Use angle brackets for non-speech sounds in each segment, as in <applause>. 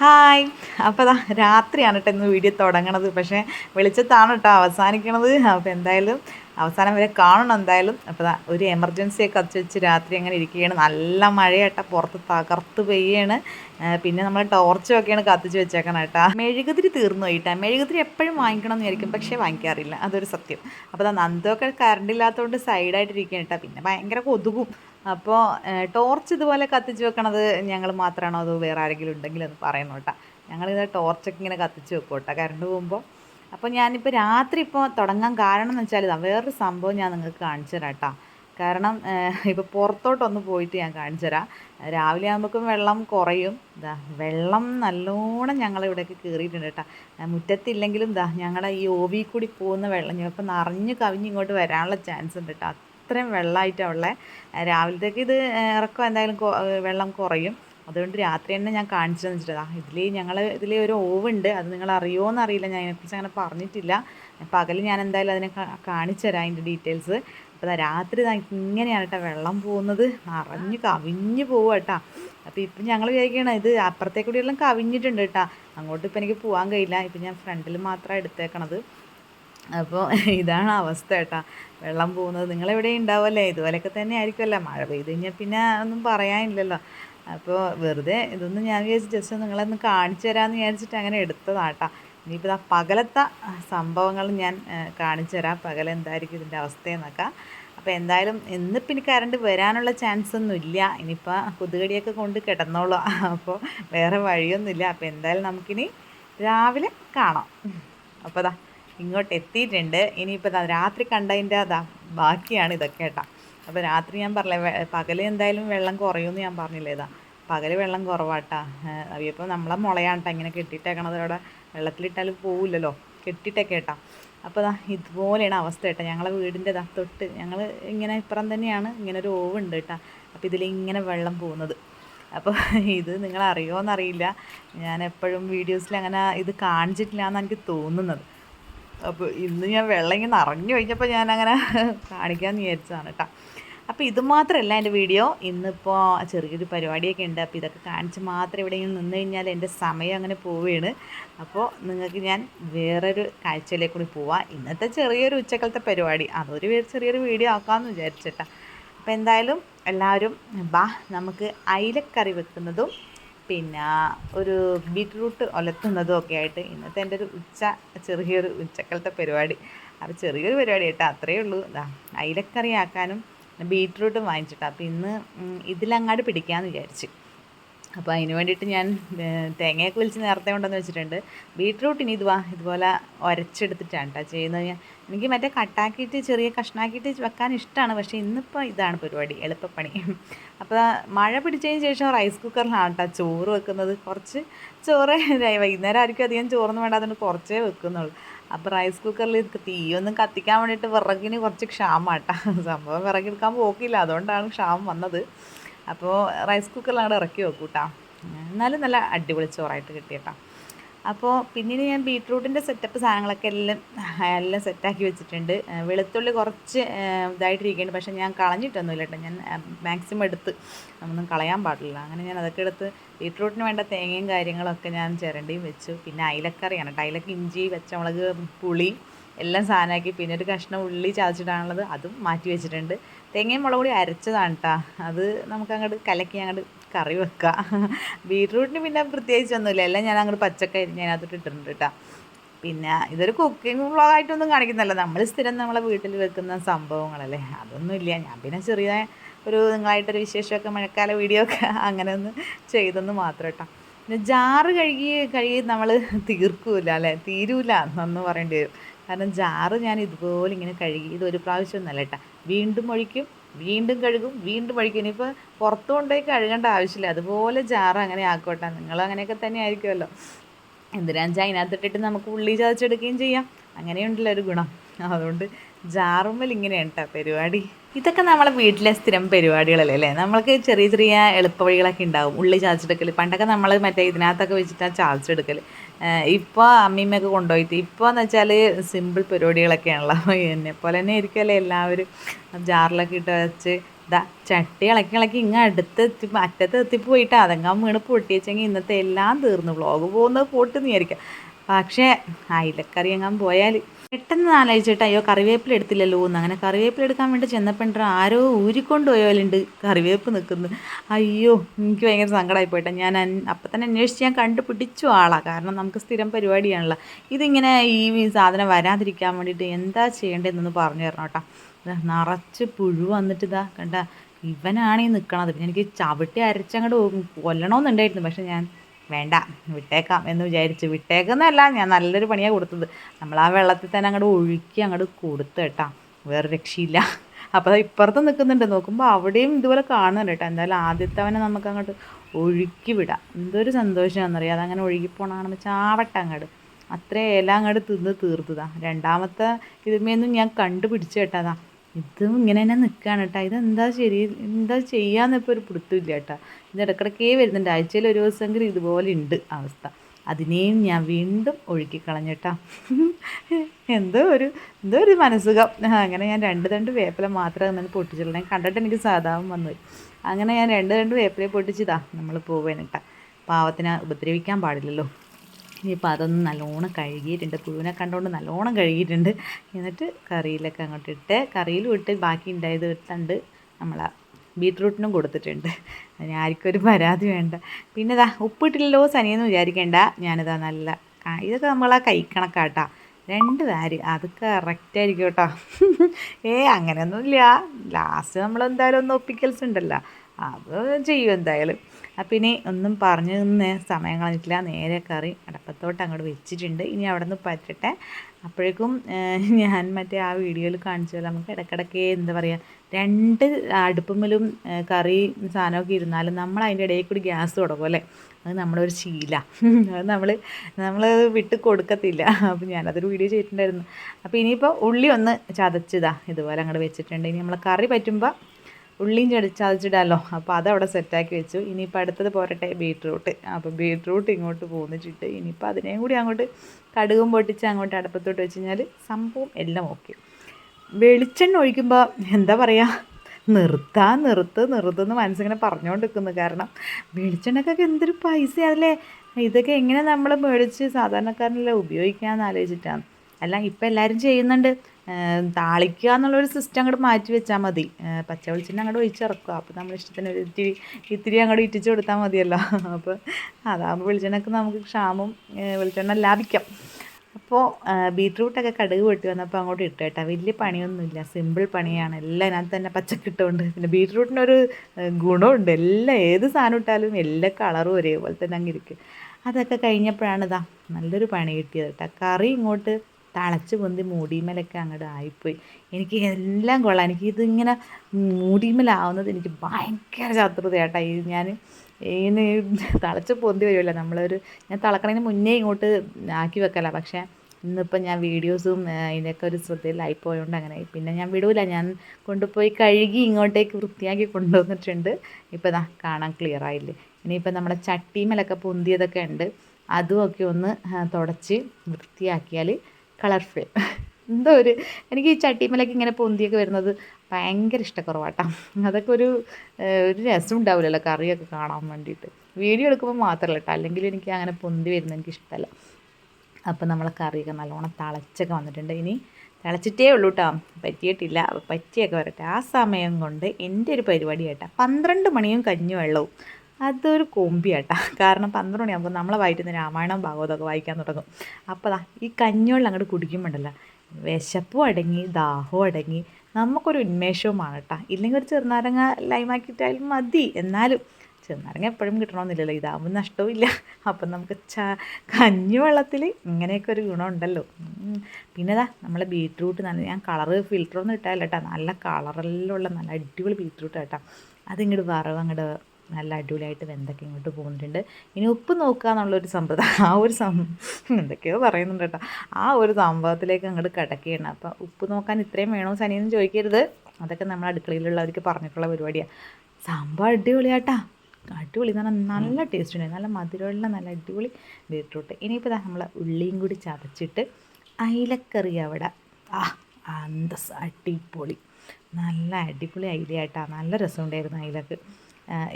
Hi. അപ്പോൾ അതാ രാത്രിയാണ് കേട്ടോ ഇന്ന് വീഡിയോ തുടങ്ങണത്. പക്ഷേ വെളിച്ചത്താണ് കേട്ടോ അവസാനിക്കണത്. അപ്പോൾ എന്തായാലും അവസാനം വരെ കാണണം എന്തായാലും. അപ്പോൾ ഒരു എമർജൻസി ഒക്കെ വെച്ച് രാത്രി അങ്ങനെ ഇരിക്കുകയാണ്. നല്ല മഴയാട്ട. പുറത്ത് തകർത്ത് പെയ്യാണ്. പിന്നെ നമ്മൾ ടോർച്ചൊക്കെയാണ് കത്തിച്ച് വെച്ചേക്കണം കേട്ടോ. മെഴുകുതിരി തീർന്നു പോയിട്ടാ മെഴുകുതിരി എപ്പോഴും വാങ്ങിക്കണം എന്ന് വിചാരിക്കും. പക്ഷേ വാങ്ങിക്കാറില്ല. അതൊരു സത്യം. അപ്പോൾ ദാ നന്ദമൊക്കെ കറണ്ട് ഇല്ലാത്തതുകൊണ്ട് സൈഡായിട്ട് ഇരിക്കുകയാണ് കേട്ടോ. പിന്നെ ഭയങ്കര കൊതുകും. അപ്പോൾ ടോർച്ച് ഇതുപോലെ കത്തിച്ച് വെക്കണത് ഞങ്ങൾ മാത്രമാണോ അതോ വേറെ ആരെങ്കിലും ഉണ്ടെങ്കിൽ അത് പറയണം കേട്ടോ. ഞങ്ങളിത് ടോർച്ചൊക്കെ ഇങ്ങനെ കത്തിച്ച് വെക്കും കേട്ടോ കറണ്ട് പോകുമ്പോൾ അപ്പോൾ ഞാനിപ്പോൾ രാത്രി ഇപ്പോൾ തുടങ്ങാൻ കാരണം എന്ന് വെച്ചാൽ ഇതാ വേറൊരു സംഭവം ഞാൻ നിങ്ങൾക്ക് കാണിച്ചു തരാം കേട്ടോ. കാരണം ഇപ്പോൾ പുറത്തോട്ടൊന്ന് പോയിട്ട് ഞാൻ കാണിച്ചു തരാം. രാവിലെ ആകുമ്പോഴേക്കും വെള്ളം കുറയും. ഇതാ വെള്ളം നല്ലോണം ഞങ്ങളിവിടേക്ക് കയറിയിട്ടുണ്ട് കേട്ടോ. മുറ്റത്തില്ലെങ്കിലും ഇതാ ഞങ്ങളുടെ ഈ ഓവി കൂടി പോകുന്ന വെള്ളം ചിലപ്പോൾ നിറഞ്ഞ് കവിഞ്ഞ് ഇങ്ങോട്ട് വരാനുള്ള ചാൻസ് ഉണ്ട് കേട്ടോ. അത്രയും വെള്ളമായിട്ടാണ് ഉള്ളത് രാവിലത്തേക്ക് ഇത് ഇറക്കം എന്തായാലും വെള്ളം കുറയും. അതുകൊണ്ട് രാത്രി തന്നെ ഞാൻ കാണിച്ചു തന്നിട്ടാ ഇതിൽ ഞങ്ങൾ ഇതിൽ ഒരു ഓവുണ്ട്. അത് നിങ്ങൾ അറിയുമോ അറിയില്ല. ഞാൻ അതിനെക്കുറിച്ച് അങ്ങനെ പറഞ്ഞിട്ടില്ല. പകൽ ഞാൻ എന്തായാലും അതിനെ കാണിച്ചു തരാം അതിന്റെ ഡീറ്റെയിൽസ്. അപ്പോൾ രാത്രി ഇങ്ങനെയാണ് കേട്ടോ വെള്ളം പോകുന്നത്. നിറഞ്ഞ് കവിഞ്ഞ് പോവുക കേട്ടോ. അപ്പോൾ ഇപ്പം ഞങ്ങൾ വിചാരിക്കണം ഇത് അപ്പുറത്തേക്കൂടി എല്ലാം കവിഞ്ഞിട്ടുണ്ട് കേട്ടോ. അങ്ങോട്ട് ഇപ്പം എനിക്ക് പോകാൻ കഴിയില്ല. ഇപ്പം ഞാൻ ഫ്രണ്ടിൽ മാത്രമാണ് എടുത്തേക്കണത്. അപ്പോൾ ഇതാണ് അവസ്ഥ കേട്ടോ. വെള്ളം പോകുന്നത് നിങ്ങളെവിടെ ഉണ്ടാവുമല്ലേ? ഇതുപോലെയൊക്കെ തന്നെ ആയിരിക്കുമല്ലോ മഴ പെയ്ത് കഴിഞ്ഞാൽ പിന്നെ ഒന്നും പറയാനില്ലല്ലോ. അപ്പോൾ വെറുതെ ഇതൊന്നും ഞാൻ വിചാരിച്ച് ജസ്റ്റ് നിങ്ങളൊന്ന് കാണിച്ചു തരാമെന്ന് വിചാരിച്ചിട്ട് അങ്ങനെ എടുത്തതാട്ടാ ഇനിയിപ്പോൾ ആ പകലത്തെ സംഭവങ്ങൾ ഞാൻ കാണിച്ചു തരാം. പകൽ എന്തായിരിക്കും ഇതിന്റെ അവസ്ഥയെന്നൊക്കെ അപ്പോൾ എന്തായാലും ഇന്നിപ്പോൾ ഇനി കറണ്ട് വരാനുള്ള ചാൻസ് ഒന്നും ഇല്ല. ഇനിയിപ്പോൾ കൊതുകടിയൊക്കെ കൊണ്ട് കിടന്നോളൂ. അപ്പോൾ വേറെ വഴിയൊന്നുമില്ല. അപ്പോൾ എന്തായാലും നമുക്കിനി രാവിലെ കാണാം. അപ്പോൾ അതാ ഇങ്ങോട്ട് എത്തിയിട്ടുണ്ട് ഇനിയിപ്പോൾ രാത്രി കണ്ടതിന്റെ അതാ ബാക്കിയാണ് ഇതൊക്കെ കേട്ടോ. അപ്പോൾ രാത്രി ഞാൻ പറഞ്ഞില്ലേ പകൽ എന്തായാലും വെള്ളം കുറയുമെന്ന് ഞാൻ പറഞ്ഞില്ലേ ഇതാ പകൽ വെള്ളം കുറവാട്ടാ. അപ്പോൾ നമ്മളെ മുളയാണ് ട്ടോ ഇങ്ങനെ കെട്ടിയിട്ടേക്കണത്. അവിടെ വെള്ളത്തിലിട്ടാൽ പോവില്ലല്ലോ. കെട്ടിയിട്ടൊക്കെ കേട്ടാ. അപ്പോൾ ദാ ഇതുപോലെയാണ് അവസ്ഥ കേട്ടോ. ഞങ്ങളെ വീടിന്റെ ദാ തൊട്ട് ഞങ്ങൾ ഇങ്ങനെ ഇപ്പുറം തന്നെയാണ്. ഇങ്ങനെ ഒരു ഓവുണ്ട് കേട്ടോ. അപ്പോൾ ഇതിലിങ്ങനെ വെള്ളം പോകുന്നത്. അപ്പോൾ ഇത് നിങ്ങൾ അറിയുമോയെന്നറിയില്ല ഞാൻ എപ്പോഴും വീഡിയോസിൽ അങ്ങനെ ഇത് കാണിച്ചിട്ടില്ല എന്നാണ് എനിക്ക് തോന്നുന്നത്. അപ്പോൾ ഇന്ന് ഞാൻ വെള്ളം ഇങ്ങനെ നിറഞ്ഞു കഴിഞ്ഞപ്പോൾ ഞാൻ അങ്ങനെ കാണിക്കാമെന്ന് വിചാരിച്ചതാണ് കേട്ടോ. അപ്പോൾ ഇത് മാത്രമല്ല എന്റെ വീഡിയോ. ഇന്നിപ്പോൾ ചെറിയൊരു പരിപാടിയൊക്കെ ഉണ്ട്. അപ്പോൾ ഇതൊക്കെ കാണിച്ച് മാത്രം ഇവിടെ നിന്ന് കഴിഞ്ഞാൽ എന്റെ സമയം അങ്ങനെ പോവുകയാണ്. അപ്പോൾ നിങ്ങൾക്ക് ഞാൻ വേറൊരു കാഴ്ചയിലേക്ക് കൂടി പോവാം. ഇന്നത്തെ ചെറിയൊരു ഉച്ചക്കലത്തെ പരിപാടി. അതൊരു ചെറിയൊരു വീഡിയോ ആക്കാമെന്ന് വിചാരിച്ചിട്ടാ അപ്പോൾ എന്തായാലും എല്ലാവരും ബാ നമുക്ക് അയിലക്കറി വെക്കുന്നതും പിന്നെ ഒരു ബീറ്റ്റൂട്ട് ഒലത്തുന്നതും ഒക്കെ ആയിട്ട് ഇന്നത്തെ എന്റെ ഒരു ഉച്ച ചെറിയൊരു ഉച്ചക്കലത്തെ പരിപാടി. അപ്പോൾ ചെറിയൊരു പരിപാടി കേട്ടോ അത്രയേ ഉള്ളൂ. ഇതാ അയിലക്കറി ആക്കാനും ബീറ്റ്റൂട്ടും വാങ്ങിച്ചിട്ടാണ് അപ്പോൾ ഇന്ന് ഇതിലങ്ങാട് പിടിക്കാമെന്ന് വിചാരിച്ചു. അപ്പോൾ അതിന് വേണ്ടിയിട്ട് ഞാൻ തേങ്ങയൊക്കെ വിളിച്ച് നേരത്തെ കൊണ്ടുവന്ന് വെച്ചിട്ടുണ്ട്. ബീട്രൂട്ട് ഇനി ഇതുവാ ഇതുപോലെ ഉരച്ചെടുത്തിട്ടാണ് കേട്ടോ ചെയ്യുന്നത്. ഞാൻ എനിക്ക് മറ്റേ കട്ടാക്കിയിട്ട് ചെറിയ കഷ്ണാക്കിയിട്ട് വെക്കാൻ ഇഷ്ടമാണ് പക്ഷേ ഇന്നിപ്പോൾ ഇതാണ് പരിപാടി എളുപ്പപ്പണി. അപ്പോൾ മഴ പിടിച്ചതിന് ശേഷം റൈസ് കുക്കറിലാണ് കേട്ടോ ചോറ് വെക്കുന്നത്. കുറച്ച് ചോറ് വൈകുന്നേരം ആയിരിക്കും അധികം ചോറൊന്നും വേണ്ട അതുകൊണ്ട് കുറച്ചേ വെക്കുന്നുള്ളൂ. അപ്പോൾ റൈസ് കുക്കറിൽ തീയൊന്നും കത്തിക്കാൻ വേണ്ടിയിട്ട് വിറകിന് കുറച്ച് ക്ഷാമാട്ടാ സംഭവം വിറകെടുക്കാൻ പോക്കില്ല അതുകൊണ്ടാണ് ക്ഷാമം വന്നത്. അപ്പോൾ റൈസ് കുക്കറിലാണ് ഇറക്കി വെക്കും കേട്ടോ എന്നാലും നല്ല അടിപൊളി ചോറായിട്ട് കിട്ടി കേട്ടോ അപ്പോൾ പിന്നീട് ഞാൻ ബീട്രൂട്ടിന്റെ സെറ്റപ്പ് സാധനങ്ങളൊക്കെ എല്ലാം എല്ലാം സെറ്റാക്കി വെച്ചിട്ടുണ്ട്. വെളുത്തുള്ളി കുറച്ച് ഇതായിട്ടിരിക്കുന്നുണ്ട്. പക്ഷേ ഞാൻ കളഞ്ഞിട്ടൊന്നുമില്ല കേട്ടോ ഞാൻ മാക്സിമം എടുത്ത് ഒന്നും കളയാൻ പാടില്ല. അങ്ങനെ ഞാൻ അതൊക്കെ എടുത്ത് ബീട്രൂട്ടിന് വേണ്ട തേങ്ങയും കാര്യങ്ങളൊക്കെ ഞാൻ ചിരണ്ടിയും വെച്ചു. പിന്നെ അയിലക്കറിയാണ് കേട്ടോ. അയിലക്ക് ഇഞ്ചി പച്ചമുളക് പുളി എല്ലാം സാധനമാക്കി. പിന്നെ ഒരു കഷ്ണം ഉള്ളി ചതച്ചിട്ടാണുള്ളത്. അതും മാറ്റി വെച്ചിട്ടുണ്ട്. തേങ്ങയും മുളക് പൊടി അരച്ചതാണ് കേട്ടോ അത് നമുക്ക് അങ്ങോട്ട് കലക്കി അങ്ങോട്ട് കറി വെക്കാം. ബീട്രൂട്ടിന് പിന്നെ പ്രത്യേകിച്ചൊന്നുമില്ല എല്ലാം ഞാൻ അങ്ങോട്ട് പച്ചക്കറി അതിനകത്തോട്ട് ഇട്ടിട്ടുണ്ട് കേട്ടോ പിന്നെ ഇതൊരു കുക്കിംഗ് വ്ളോഗായിട്ടൊന്നും കാണിക്കുന്നില്ല നമ്മൾ സ്ഥിരം നമ്മളെ വീട്ടിൽ വെക്കുന്ന സംഭവങ്ങളല്ലേ. അതൊന്നുമില്ല. ഞാൻ പിന്നെ ചെറിയ ഒരു നിങ്ങളായിട്ടൊരു വിശേഷമൊക്കെ മഴക്കാല വീഡിയോ ഒക്കെ അങ്ങനെ ഒന്ന് ചെയ്തെന്ന് മാത്രം കേട്ടോ പിന്നെ ജാറ് കഴുകി കഴുകി നമ്മൾ തീർക്കൂല അല്ലേ? തീരൂല എന്നൊന്ന് പറയേണ്ടി വരും. കാരണം ജാറ് ഞാൻ ഇതുപോലെ ഇങ്ങനെ കഴുകി ഇത് ഒരു പ്രാവശ്യം ഒന്നല്ല കേട്ടോ വീണ്ടും ഒഴിക്കും വീണ്ടും കഴുകും വീണ്ടും ഒഴിക്കും. ഇനിയിപ്പോൾ പുറത്ത് കൊണ്ടുപോയി കഴുകേണ്ട ആവശ്യമില്ല. അതുപോലെ ജാറ് അങ്ങനെ ആക്കോട്ടെ. നിങ്ങൾ അങ്ങനെയൊക്കെ തന്നെ ആയിരിക്കുമല്ലോ. എന്തിനാന്ന് വെച്ചാൽ അതിനകത്തിട്ടിട്ട് നമുക്ക് ഉള്ളി ചതച്ചെടുക്കുകയും ചെയ്യാം? അങ്ങനെയുണ്ടല്ലോ ഒരു ഗുണം. അതുകൊണ്ട് ജാറുമ്മൽ ഇങ്ങനെയാണ് കേട്ടോ പരിപാടി. ഇതൊക്കെ നമ്മളെ വീട്ടിലെ സ്ഥിരം പരിപാടികളല്ലേ അല്ലേ? നമ്മൾക്ക് ചെറിയ ചെറിയ എളുപ്പ വഴികളൊക്കെ ഉണ്ടാവും. ഉള്ളി ചതച്ചെടുക്കൽ പണ്ടൊക്കെ നമ്മൾ മറ്റേ ഇതിനകത്തൊക്കെ വെച്ചിട്ടാണ് ചതച്ചെടുക്കൽ ഇപ്പോൾ അമ്മീമ്മയൊക്കെ കൊണ്ടുപോയിട്ട് ഇപ്പോൾ എന്ന് വെച്ചാൽ സിമ്പിൾ പരിപാടികളൊക്കെയാണല്ലോ. എന്നെ പോലെ തന്നെ ആയിരിക്കുമല്ലേ എല്ലാവരും. ജാറിലൊക്കെ ഇട്ട് വെച്ച് ഇതാ ചട്ടി ഇളക്കി ഇളക്കി ഇങ്ങ അടുത്ത് എത്തി അറ്റത്ത് എത്തിപ്പോയിട്ട് അതങ്ങാൻ വീണ് പൊട്ടിയച്ചെങ്കിൽ ഇന്നത്തെ എല്ലാം തീർന്നു. വ്ളോഗ് പോകുന്നത് പോട്ടെന്ന് വിചാരിക്കാം. പക്ഷേ അയിലക്കറി എങ്ങാൻ പോയാൽ പെട്ടെന്ന് ആലോചിച്ചിട്ട് അയ്യോ കറിവേപ്പില എടുത്തില്ലല്ലോ എന്ന്. അങ്ങനെ കറിവേപ്പില എടുക്കാൻ വേണ്ടി ചെന്നപ്പോഴാ ആരോ ഊരിക്കൊണ്ട് പോയാലുണ്ട് കറിവേപ്പ് നിൽക്കുന്നു. അയ്യോ എനിക്ക് ഭയങ്കര സങ്കടമായി പോയിട്ടാ ഞാൻ അപ്പം തന്നെ അന്വേഷിച്ച് ഞാൻ കണ്ടുപിടിച്ചു ആളാണ് കാരണം നമുക്ക് സ്ഥിരം പരിപാടിയാണല്ലോ. ഇതിങ്ങനെ ഈ സാധനം വരാതിരിക്കാൻ വേണ്ടിയിട്ട് എന്താ ചെയ്യേണ്ടതെന്നൊന്ന് പറഞ്ഞു തരണം കേട്ടോ. നിറച്ച് പുഴു വന്നിട്ട് ഇതാ കണ്ട ഇവനാണ് ഈ നിൽക്കണത് പിന്നെ എനിക്ക് ചവിട്ടി അരച്ചങ്ങോട്ട് കൊല്ലണമെന്നുണ്ടായിരുന്നു പക്ഷെ ഞാൻ വേണ്ട വിട്ടേക്കാം എന്ന് വിചാരിച്ച് വിട്ടേക്കുന്നതല്ല ഞാൻ നല്ലൊരു പണിയാണ് കൊടുത്തത്. നമ്മൾ ആ വെള്ളത്തിൽ തന്നെ അങ്ങോട്ട് ഒഴുക്കി അങ്ങോട്ട് കൊടുത്ത് കേട്ടാ വേറെ രക്ഷയില്ല. അപ്പോൾ ഇപ്പുറത്ത് നിൽക്കുന്നുണ്ട് നോക്കുമ്പോൾ അവിടെയും ഇതുപോലെ കാണുന്നുണ്ട് കേട്ടോ. എന്തായാലും ആദ്യത്തെ അവനെ നമുക്ക് അങ്ങോട്ട് ഒഴുക്കി വിടാം. എന്തൊരു സന്തോഷമാണെന്നറിയാം അതങ്ങനെ ഒഴുകി പോകണമെന്ന് ചാവട്ടെ അങ്ങോട്ട് അത്രേ ഇല അങ്ങോട്ട് തിന്ന് തീർത്തതാ. രണ്ടാമത്തെ ഇതിന്മേന്നും ഞാൻ കണ്ടുപിടിച്ച് കേട്ടതാ. ഇതും ഇങ്ങനെ തന്നെ നിൽക്കുകയാണ് കേട്ടോ ഇതെന്താ ശരി? എന്താ ചെയ്യാന്ന് ഇപ്പോൾ ഒരു പിടുത്തമില്ല കേട്ടോ ഇത് ഇടക്കിടക്കേ വരുന്നുണ്ട്. ആഴ്ചയിൽ ഒരു ദിവസമെങ്കിലും ഇതുപോലെ ഉണ്ട് അവസ്ഥ. അതിനെയും ഞാൻ വീണ്ടും ഒഴുക്കി എന്തോ ഒരു എന്തോ ഒരു മനസ്സുഖം. അങ്ങനെ ഞാൻ രണ്ട് രണ്ട് വേപ്പില മാത്രമേ നിന്ന് പൊട്ടിച്ചുള്ളൂ കണ്ടിട്ട് എനിക്ക് സാധാരണ വന്നു അങ്ങനെ ഞാൻ രണ്ട് രണ്ട് വേപ്പിലയെ പൊട്ടിച്ചതാ നമ്മൾ പോവേനിട്ടാ പാവത്തിനെ ഉപദ്രവിക്കാൻ പാടില്ലല്ലോ. ഇനിയിപ്പോൾ അതൊന്ന് നല്ലോണം കഴുകിയിട്ടുണ്ട്. പുഴുവിനെ കണ്ടുകൊണ്ട് നല്ലോണം കഴുകിയിട്ടുണ്ട്. എന്നിട്ട് കറിയിലൊക്കെ അങ്ങോട്ട് ഇട്ട് കറിയിലും ഇട്ട് ബാക്കി ഉണ്ടായത് ഇട്ടുണ്ട്. നമ്മൾ ബീട്രൂട്ടിനും കൊടുത്തിട്ടുണ്ട്. അതിന് ആർക്കും ഒരു പരാതി വേണ്ട. പിന്നെ ഇതാ ഉപ്പിട്ടില്ലല്ലോ സനിയെന്ന് വിചാരിക്കേണ്ട. ഞാനിതാ നല്ല ഇതൊക്കെ നമ്മളാ കൈക്കണക്കാട്ടാ രണ്ട് വാര്. അത് കറക്റ്റായിരിക്കും കേട്ടോ. ഏ അങ്ങനെയൊന്നുമില്ല. ലാസ്റ്റ് നമ്മൾ എന്തായാലും ഒന്ന് ഒപ്പിക്കൽസ് ഉണ്ടല്ലോ. അത് ചെയ്യും എന്തായാലും. അപ്പം ഇനി ഒന്നും പറഞ്ഞു നിന്ന് സമയം കളഞ്ഞിട്ടില്ല. നേരെ കറി അടപ്പത്തോട്ട് അങ്ങോട്ട് വെച്ചിട്ടുണ്ട്. ഇനി അവിടെ നിന്ന് പറ്റട്ടെ. അപ്പോഴേക്കും ഞാൻ മറ്റേ ആ വീഡിയോയിൽ കാണിച്ചു പോലെ നമുക്ക് ഇടയ്ക്കിടയ്ക്ക് എന്താ പറയുക രണ്ട് അടുപ്പമ്മലും കറി സാധനമൊക്കെ ഇരുന്നാലും നമ്മൾ അതിന്റെ ഇടയിൽ കൂടി ഗ്യാസ് തുടങ്ങും അല്ലേ? അത് നമ്മളൊരു ശീല. അത് നമ്മൾ നമ്മൾ വിട്ട് കൊടുക്കത്തില്ല. അപ്പോൾ ഞാനതൊരു വീഡിയോ ചെയ്തിട്ടുണ്ടായിരുന്നു. അപ്പോൾ ഇനിയിപ്പോൾ ഉള്ളി ഒന്ന് ചതച്ചതാ. ഇതുപോലെ അങ്ങോട്ട് വെച്ചിട്ടുണ്ട്. ഇനി നമ്മൾ കറി പറ്റുമ്പോൾ ഉള്ളിയും ചടി ചതച്ചിടാമല്ലോ അപ്പോൾ അതവിടെ സെറ്റാക്കി വെച്ചു. ഇനിയിപ്പോൾ അടുത്തത് പോരട്ടെ ബീട്രൂട്ട്. അപ്പോൾ ബീട്രൂട്ട് ഇങ്ങോട്ട് പോന്നിച്ചിട്ട് ഇനിയിപ്പോൾ അതിനെയും കൂടി അങ്ങോട്ട് കടുകും പൊട്ടിച്ച് അങ്ങോട്ട് അടുപ്പത്തോട്ട് വെച്ച് കഴിഞ്ഞാൽ സംഭവം എല്ലാം ഓക്കെ വെളിച്ചെണ്ണ ഒഴിക്കുമ്പോൾ എന്താ പറയുക നിർത്താ നിർത്ത് നിർത്തുന്ന് മനസ്സിങ്ങനെ പറഞ്ഞുകൊണ്ട് നിൽക്കുന്നു കാരണം വെളിച്ചെണ്ണക്കൊക്കെ എന്തൊരു പൈസ അല്ലേ ഇതൊക്കെ എങ്ങനെ നമ്മൾ മേടിച്ച് സാധാരണക്കാരനല്ലേ ഉപയോഗിക്കാമെന്ന് ആലോചിച്ചിട്ടാണ്. അല്ല ഇപ്പം എല്ലാവരും ചെയ്യുന്നുണ്ട്. താളിക്കുക എന്നുള്ളൊരു സിസ്റ്റം അങ്ങോട്ട് മാറ്റി വെച്ചാൽ മതി. പച്ച വെളിച്ചെണ്ണ അങ്ങോട്ട് ഒഴിച്ചിറക്കുക അപ്പോൾ നമ്മൾ ഇഷ്ടത്തിന് ഒരു ഇത്തിരി ഇത്തിരി അങ്ങോട്ട് ഇറ്റിച്ച് കൊടുത്താൽ മതിയല്ലോ. അപ്പോൾ അതാകുമ്പോൾ വെളിച്ചെണ്ണക്ക് നമുക്ക് ക്ഷാമം വെളിച്ചെണ്ണ ലാഭിക്കാം. അപ്പോൾ ബീട്രൂട്ടൊക്കെ കടുക് വെട്ടി വന്നപ്പോൾ അങ്ങോട്ട് ഇട്ട് കേട്ടോ. വലിയ പണിയൊന്നുമില്ല. സിമ്പിൾ പണിയാണ്. എല്ലാം അതിനകത്ത് തന്നെ പച്ചക്കിട്ടുകൊണ്ട് പിന്നെ ബീട്രൂട്ടിനൊരു ഗുണമുണ്ട് എല്ലാം ഏത് സാധനം ഇട്ടാലും എല്ലാ കളറും ഒരേപോലെ തന്നെ അങ്ങ് ഇരിക്കും. അതൊക്കെ കഴിഞ്ഞപ്പോഴാണ് ഇതാ നല്ലൊരു പണി കിട്ടിയത് കേട്ടോ. കറി ഇങ്ങോട്ട് തിളച്ച് പൊന്തി മൂടിമലൊക്കെ അങ്ങോട്ട് ആയിപ്പോയി. എനിക്ക് എല്ലാം കൊള്ളാം. എനിക്ക് ഇതിങ്ങനെ മൂടിമേലാവുന്നത് എനിക്ക് ഭയങ്കര ശത്രുതയാട്ടാ. ഈ ഞാൻ ഇങ്ങനെ തളച്ച് പൊന്തി വരുമല്ലോ നമ്മളൊരു ഞാൻ തളക്കണതിന് മുന്നേ ഇങ്ങോട്ട് ആക്കി വെക്കല. പക്ഷേ ഇന്നിപ്പോൾ ഞാൻ വീഡിയോസും അതിന്റെയൊക്കെ ഒരു ശ്രദ്ധയിലായിപ്പോയതുകൊണ്ട് അങ്ങനെ. ആയി. പിന്നെ ഞാൻ വിടൂല. ഞാൻ കൊണ്ടുപോയി കഴുകി ഇങ്ങോട്ടേക്ക് വൃത്തിയാക്കി കൊണ്ടുവന്നിട്ടുണ്ട്. ഇപ്പോൾ ഇതാ കാണാൻ ക്ലിയർ ആയില്ലേ. ഇനിയിപ്പോൾ നമ്മുടെ ചട്ടിമേലൊക്കെ പൊന്തിയതൊക്കെ ഉണ്ട്. അതുമൊക്കെ ഒന്ന് തുടച്ച് വൃത്തിയാക്കിയാൽ കളർഫുൾ എന്തോ ഒരു എനിക്ക് ഈ ചട്ടിമേലൊക്കെ ഇങ്ങനെ പൊന്തിയൊക്കെ വരുന്നത് ഭയങ്കര ഇഷ്ടക്കുറവാട്ടാ. അതൊക്കെ ഒരു ഒരു രസം ഉണ്ടാവില്ലല്ലോ കറിയൊക്കെ കാണാൻ വേണ്ടിയിട്ട്. വീഡിയോ എടുക്കുമ്പോൾ മാത്രമല്ല കേട്ടോ അല്ലെങ്കിൽ എനിക്ക് അങ്ങനെ പൊന്തി വരുന്നത് എനിക്ക് ഇഷ്ടമല്ല അപ്പോൾ നമ്മളെ കറിയൊക്കെ നല്ലോണം തിളച്ചൊക്കെ വന്നിട്ടുണ്ട്. ഇനി തിളച്ചിട്ടേ ഉള്ളൂ കേട്ടോ പറ്റിയിട്ടില്ല. പറ്റിയൊക്കെ വരട്ടെ. ആ സമയം കൊണ്ട് എന്റെ ഒരു പരിപാടി കേട്ടോ പന്ത്രണ്ട് മണിയും കഞ്ഞി വെള്ളവും. അതൊരു കോമ്പിയാട്ടാ. കാരണം പന്ത്രണ്ട് മണിയാകുമ്പോൾ നമ്മളെ വൈകിട്ട് രാമായണം ഭാഗവതമൊക്കെ വായിക്കാൻ തുടങ്ങും. അപ്പോൾ ഈ കഞ്ഞിവെള്ളം അങ്ങോട്ട് കുടിക്കുമ്പോണ്ടല്ലോ വിശപ്പും അടങ്ങി ദാഹവും അടങ്ങി നമുക്കൊരു ഉന്മേഷവുമാണ് കേട്ടോ ഇല്ലെങ്കിൽ ഒരു ചെറുനാരങ്ങ ലൈമാക്കിയിട്ടായാലും മതി. എന്നാലും ചെറുനാരങ്ങ എപ്പോഴും കിട്ടണമെന്നില്ലല്ലോ ഇതാകുമ്പോൾ നഷ്ടവും ഇല്ല. അപ്പം നമുക്ക് ചാ കഞ്ഞി വെള്ളത്തിൽ ഇങ്ങനെയൊക്കെ ഒരു ഗുണമുണ്ടല്ലോ പിന്നെ ഇതാ നമ്മളെ ബീട്രൂട്ട് നല്ല ഞാൻ കളറ് ഫിൽറ്ററൊന്നും ഇട്ടാലോ കേട്ടോ നല്ല കളറെല്ലാം ഉള്ള നല്ല അടിപൊളി ബീട്രൂട്ട് കേട്ടോ അതിങ്ങോട്ട് വറവ് അങ്ങോട്ട് നല്ല അടിപൊളിയായിട്ട് വെന്തൊക്കെ ഇങ്ങോട്ട് പോകുന്നുണ്ട് ഇനി ഉപ്പ് നോക്കുക എന്നുള്ളൊരു സമ്പ്രദായം ആ ഒരു സം എന്തൊക്കെയോ പറയുന്നുണ്ട് കേട്ടോ. ആ ഒരു സംഭവത്തിലേക്ക് അങ്ങോട്ട് കിടക്കുകയാണ്. അപ്പം ഉപ്പ് നോക്കാൻ ഇത്രയും വേണോ സനിയെന്ന് ചോദിക്കരുത്. അതൊക്കെ നമ്മൾ അടുക്കളയിലുള്ളവർക്ക് പറഞ്ഞിട്ടുള്ള പരിപാടിയാണ് സംഭവം അടിപൊളിയാട്ടാ. അടിപൊളി എന്ന് പറഞ്ഞാൽ നല്ല ടേസ്റ്റ് ഉണ്ട്. നല്ല മധുരമുള്ള നല്ല അടിപൊളി ബീട്രൂട്ട്. ഇനിയിപ്പോൾ നമ്മൾ ഉള്ളിയും കൂടി ചതച്ചിട്ട് അയിലക്കറി അവിടെ. ആ അന്തസ് അടിപൊളി. നല്ല അടിപൊളി അയിലയായിട്ടാണ് നല്ല രസമുണ്ടായിരുന്നു അയിലക്ക്.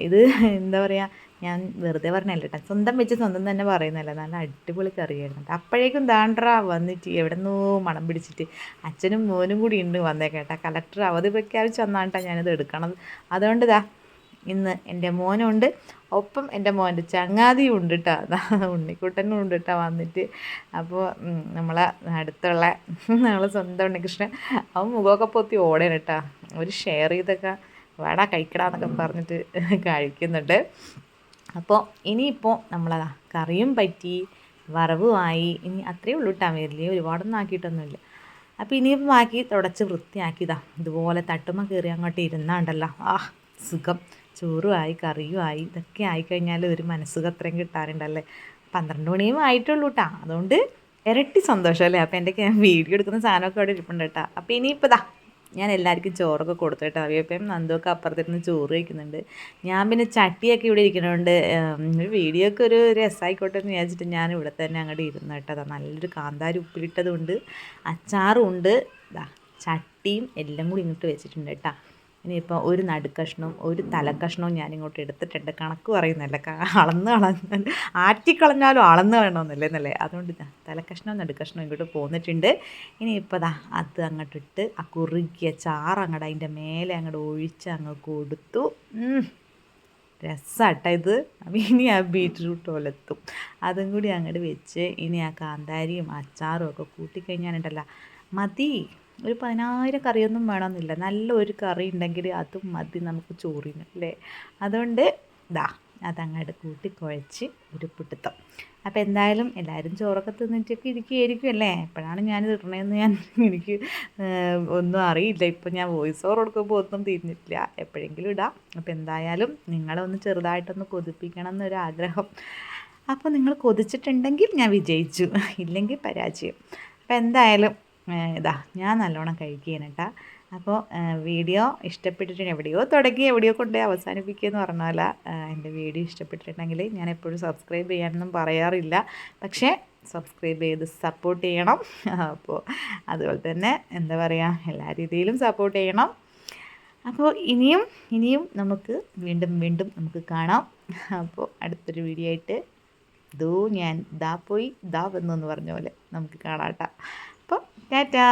ഇത് എന്താ പറയുക ഞാൻ വെറുതെ പറഞ്ഞല്ല കേട്ടോ സ്വന്തം വെച്ച് സ്വന്തം തന്നെ പറയുന്നല്ല നല്ല അടിപൊളി കറിയായിരുന്നു അപ്പോഴേക്കും ദാണ്ട്ര വന്നിട്ട് എവിടെന്നോ മണം പിടിച്ചിട്ട് അച്ഛനും മോനും കൂടി ഉണ്ട് വന്നേ വന്നേക്കേട്ടാ. കളക്ടർ അവധി പ്രഖ്യാപിച്ച് വന്നാട്ടാ ഞാനിത് എടുക്കണത്. അതുകൊണ്ട് ഇതാ ഇന്ന് എന്റെ മോനുണ്ട്. ഒപ്പം എന്റെ മോന്റെ ചങ്ങാതിയും ഉണ്ട് കേട്ടോ ഉണ്ണിക്കുട്ടനും ഉണ്ട് കേട്ടോ വന്നിട്ട് അപ്പോൾ നമ്മളെ അടുത്തുള്ള നമ്മളെ സ്വന്തം ഉണ്ണികൃഷ്ണൻ അവൻ മുഖമൊക്കെ പൊത്തി ഓടേന കേട്ടോ ഒരു ഷെയർ ചെയ്തൊക്കെ. വാടാ കഴിക്കടാന്നൊക്കെ പറഞ്ഞിട്ട് കഴിക്കുന്നുണ്ട്. അപ്പോൾ ഇനിയിപ്പോൾ നമ്മളതാ കറിയും പറ്റി വറവുമായി ഇനി അത്രയേ ഉള്ളൂ കേട്ടോ വലിയ ഒരുപാടൊന്നും ആക്കിയിട്ടൊന്നുമില്ല. അപ്പോൾ ഇനിയിപ്പോൾ ബാക്കി തുടച്ച് വൃത്തിയാക്കിയതാ. ഇതുപോലെ തട്ടുമ്മ കയറി അങ്ങോട്ട് ഇരുന്നാണ്ടല്ലോ. ആ സുഖം. ചോറുമായി കറിയുമായി ഇതൊക്കെ ആയിക്കഴിഞ്ഞാൽ ഒരു മനസ്സുഖം അത്രയും കിട്ടാറുണ്ടല്ലേ. പന്ത്രണ്ട് മണിയും ആയിട്ടുള്ളൂ കേട്ടോ അതുകൊണ്ട് ഇരട്ടി സന്തോഷം അല്ലേ അപ്പോൾ എന്റെ വീഡിയോ എടുക്കുന്ന സാധനമൊക്കെ അവിടെ ഇരിപ്പുണ്ട് കേട്ടോ അപ്പോൾ ഇനിയിപ്പോൾ ഇതാ ഞാൻ എല്ലാവർക്കും ചോറൊക്കെ കൊടുത്തിട്ട് അവയപ്പം നന്ദുവൊക്കെ അപ്പുറത്തിരുന്ന് ചോറ് കഴിക്കുന്നുണ്ട്. ഞാൻ പിന്നെ ചട്ടിയൊക്കെ ഇവിടെ ഇരിക്കുന്നതുകൊണ്ട് ഒരു വീഡിയോ ഒക്കെ ഒരു രസമായിക്കോട്ടെ എന്ന് വിചാരിച്ചിട്ട് ഞാൻ ഇവിടെ തന്നെ അങ്ങോട്ട് ഇരുന്നു കേട്ടോ. നല്ലൊരു കാന്താരി ഉപ്പിലിട്ടതുണ്ട് അച്ചാറും ഉണ്ട്. ചട്ടിയും എല്ലാം കൂടി ഇങ്ങോട്ട് വെച്ചിട്ടുണ്ട് കേട്ടോ. ഇനിയിപ്പോൾ ഒരു നടുക്കഷ്ണവും ഒരു തലക്കഷ്ണവും ഞാനിങ്ങോട്ട് എടുത്തിട്ടുണ്ട്. കണക്ക് പറയുന്നല്ല. അളന്ന് കളഞ്ഞാൽ ആറ്റിക്കളഞ്ഞാലും അളന്ന് കളയണമെന്നല്ലേ എന്നല്ലേ? അതുകൊണ്ട് തലക്കഷ്ണവും നടുക്കഷ്ണവും ഇങ്ങോട്ട് പോന്നിട്ടുണ്ട്. ഇനിയിപ്പോൾ ദാ അത് അങ്ങോട്ട് ഇട്ട് ആ കുറുകിയ ചാറ് അങ്ങോട്ട് അതിന്റെ മേലെ അങ്ങോട്ട് ഒഴിച്ച് അങ്ങ് കൊടുത്തു. രസമാട്ടോ ഇത്. ഇനി ആ ബീറ്റ്റൂട്ട് ഒലത്തും അതും കൂടി അങ്ങോട്ട് വെച്ച് ഇനി ആ കാന്താരിയും അച്ചാറും ഒക്കെ കൂട്ടിക്കഴിഞ്ഞാലുണ്ടല്ലോ. മതി. ഒരു പതിനായിരം കറിയൊന്നും വേണമെന്നില്ല. നല്ല ഒരു കറി ഉണ്ടെങ്കിൽ അതും മതി നമുക്ക് ചോറിന് അല്ലേ? അതുകൊണ്ട് ഇതാ അതങ്ങോട്ട് കൂട്ടി കുഴച്ച് ഒരു അപ്പോൾ എന്തായാലും എല്ലാവരും ചോറൊക്കെ തിന്നിട്ടൊക്കെ ഇരിക്കുകയായിരിക്കും അല്ലേ? എപ്പോഴാണ് ഞാൻ ഇടണതെന്ന് <laughs> ഞാൻ എനിക്ക് ഒന്നും അറിയില്ല. ഇപ്പം ഞാൻ വോയിസ് ഓവർ കൊടുക്കുമ്പോൾ ഒന്നും തിരിഞ്ഞിട്ടില്ല. എപ്പോഴെങ്കിലും ഇടാം. അപ്പോൾ എന്തായാലും നിങ്ങളെ ഒന്ന് ചെറുതായിട്ടൊന്ന് കൊതിപ്പിക്കണം എന്നൊരാഗ്രഹം അപ്പോൾ നിങ്ങൾ കൊതിച്ചിട്ടുണ്ടെങ്കിൽ ഞാൻ വിജയിച്ചു. ഇല്ലെങ്കിൽ പരാജയം. അപ്പോൾ എന്തായാലും ഇതാ ഞാൻ നല്ലോണം കഴിക്കുകയാണ് കേട്ടോ അപ്പോൾ വീഡിയോ ഇഷ്ടപ്പെട്ടിട്ടുണ്ട് എവിടെയോ തുടങ്ങി എവിടെയോ കൊണ്ട് അവസാനിപ്പിക്കുക എന്ന് പറഞ്ഞാൽ എന്റെ വീഡിയോ ഇഷ്ടപ്പെട്ടിട്ടുണ്ടെങ്കിൽ ഞാൻ എപ്പോഴും സബ്സ്ക്രൈബ് ചെയ്യാനൊന്നും പറയാറില്ല. പക്ഷേ സബ്സ്ക്രൈബ് ചെയ്ത് സപ്പോർട്ട് ചെയ്യണം. അപ്പോൾ അതുപോലെ തന്നെ എന്താ പറയുക എല്ലാ രീതിയിലും സപ്പോർട്ട് ചെയ്യണം. അപ്പോൾ ഇനിയും ഇനിയും നമുക്ക് വീണ്ടും വീണ്ടും നമുക്ക് കാണാം. അപ്പോൾ അടുത്തൊരു വീഡിയോ ആയിട്ട് ദോ ഞാൻ ദാ പോയി ദാ വന്നു എന്ന് പറഞ്ഞ പോലെ നമുക്ക് കാണാം അപ്പോൾ ടാറ്റാ